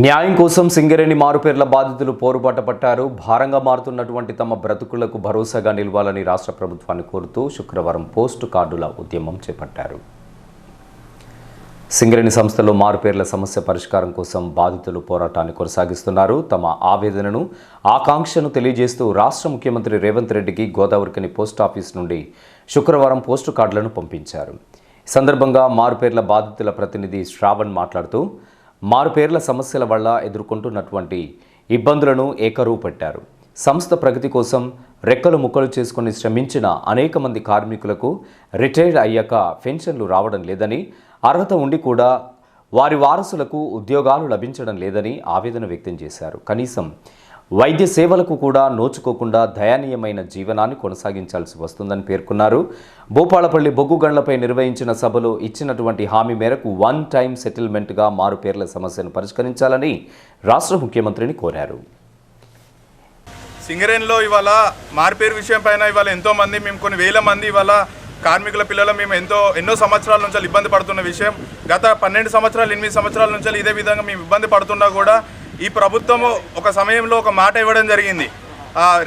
న్యాయం కోసం సింగరేణి మారుపేర్ల బాధితులు పోరుబాట పట్టారు. భారంగా మారుతున్నటువంటి తమ బ్రతుకులకు భరోసాగా నిలవాలని రాష్ట్ర ప్రభుత్వాన్ని కోరుతూ శుక్రవారం పోస్టు కార్డుల ఉద్యమం చేపట్టారు. సింగరేణి సంస్థలో మారుపేర్ల సమస్య పరిష్కారం కోసం బాధితులు పోరాటాన్ని కొనసాగిస్తున్నారు. తమ ఆవేదనను ఆకాంక్షను తెలియజేస్తూ రాష్ట్ర ముఖ్యమంత్రి రేవంత్ రెడ్డికి గోదావరికని పోస్ట్ ఆఫీస్ నుండి శుక్రవారం పోస్టు కార్డులను పంపించారు. సందర్భంగా మారుపేర్ల బాధితుల ప్రతినిధి శ్రావణ్ మాట్లాడుతూ మారుపేర్ల సమస్యల వల్ల ఎదుర్కొంటున్నటువంటి ఇబ్బందులను ఏకరువు పెట్టారు. సంస్థ ప్రగతి కోసం రెక్కలు ముక్కలు చేసుకుని శ్రమించిన అనేక మంది కార్మికులకు రిటైర్డ్ అయ్యాక పెన్షన్లు రావడం లేదని అర్హత ఉండి కూడా వారి వారసులకు ఉద్యోగాలు లభించడం లేదని ఆవేదన వ్యక్తం చేశారు. కనీసం వైద్య సేవలకు కూడా నోచుకోకుండా దయనీయమైన జీవనాన్ని కొనసాగించాల్సి వస్తుందని పేర్కొన్నారు. భూపాలపల్లి బొగ్గు గండ్లపై నిర్వహించిన సభలో ఇచ్చినటువంటి హామీ మేరకు వన్ టైం సెటిల్మెంట్గా మారు పేర్ల సమస్యను పరిష్కరించాలని రాష్ట్ర ముఖ్యమంత్రిని కోరారు. సింగరేణిలో ఇవాళ మార్పేరు విషయం పైన ఇవాళ ఎంతో మంది మేము కొన్ని వేల మంది ఇవాళ కార్మికుల పిల్లలు మేము ఎంతో ఎన్నో సంవత్సరాల నుంచి ఇబ్బంది పడుతున్న విషయం. గత పన్నెండు సంవత్సరాలు ఎనిమిది సంవత్సరాల నుంచి ఇదే విధంగా మేము ఇబ్బంది పడుతున్నా కూడా ఈ ప్రభుత్వము ఒక సమయంలో ఒక మాట ఇవ్వడం జరిగింది.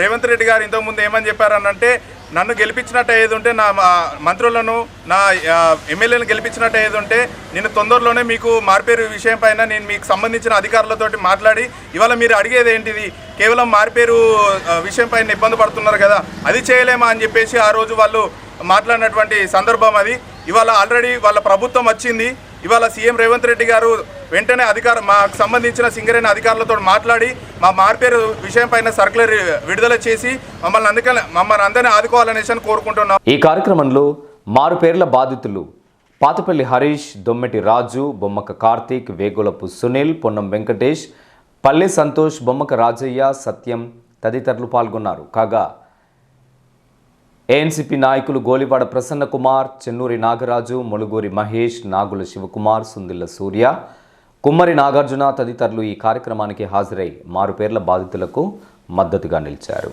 రేవంత్ రెడ్డి గారు ఇంతకుముందు ఏమని చెప్పారనంటే నన్ను గెలిపించినట్టు ఏది ఉంటే నా మంత్రులను నా ఎమ్మెల్యేలను గెలిపించినట్టు ఏది ఉంటే నేను తొందరలోనే మీకు మార్పేరు విషయం పైన నేను మీకు సంబంధించిన అధికారులతోటి మాట్లాడి ఇవాళ మీరు అడిగేది ఏంటిది? కేవలం మార్పేరు విషయం పైన ఇబ్బంది పడుతున్నారు కదా అది చేయలేమా? అని చెప్పేసి ఆ రోజు వాళ్ళు మాట్లాడినటువంటి సందర్భం అది. ఇవాళ ఆల్రెడీ వాళ్ళ ప్రభుత్వం వచ్చింది. ఇవాళ సీఎం రేవంత్ రెడ్డి గారు వెంటనే అధికార మాకు సంబంధించిన సింగరేణి అధికారులతో మాట్లాడి మా మార్పేరు విషయం పైన సర్కులర్ విడుదల చేసి మమ్మల్ని అందుకని మమ్మల్ని అందరినీ ఆదుకోవాలనేసి కోరుకుంటున్నాం. ఈ కార్యక్రమంలో మారుపేర్ల బాధితులు పాతపల్లి హరీష్ దొమ్మెటి రాజు బొమ్మక కార్తీక్ వేగులపు సునీల్ పొన్నం వెంకటేష్ పల్లె సంతోష్ బొమ్మక రాజయ్య సత్యం తదితరులు పాల్గొన్నారు. కాగా ఏఎన్సీపీ నాయకులు గోలివాడ ప్రసన్న కుమార్ చెన్నూరి నాగరాజు ములుగూరి మహేష్ నాగుల శివకుమార్ సుందిల్ల సూర్య కుమ్మరి నాగార్జున తదితరులు ఈ కార్యక్రమానికి హాజరై మారుపేర్ల బాధితులకు మద్దతుగా నిలిచారు.